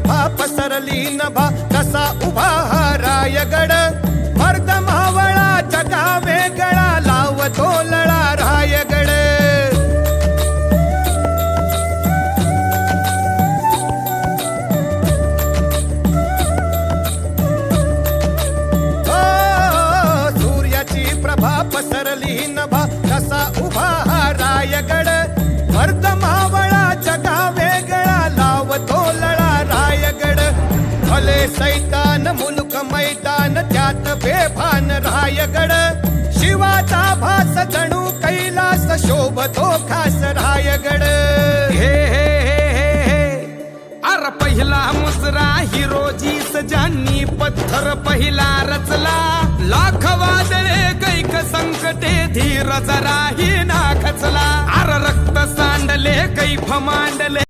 प्रभा पसरली नभा कसा उभा हा रायगड मर्द मावळा जगा वेगळा लावतो लळा रायगड ओ, सूर्याची प्रभा पसरली झाले सैतान मुलुक मैदान त्यात बेभान रायगड. शिवाचा भास जणू कैलास शोभतो खास रायगड. हे हे हे हे हे. अर पहिला मुजरा हिरोजी ज्यांनी पत्थर पहिला रचला. लाख वादळे कैक संकटे धीर जराही ना खचला अर रक्त सांडले कैफ मांडले.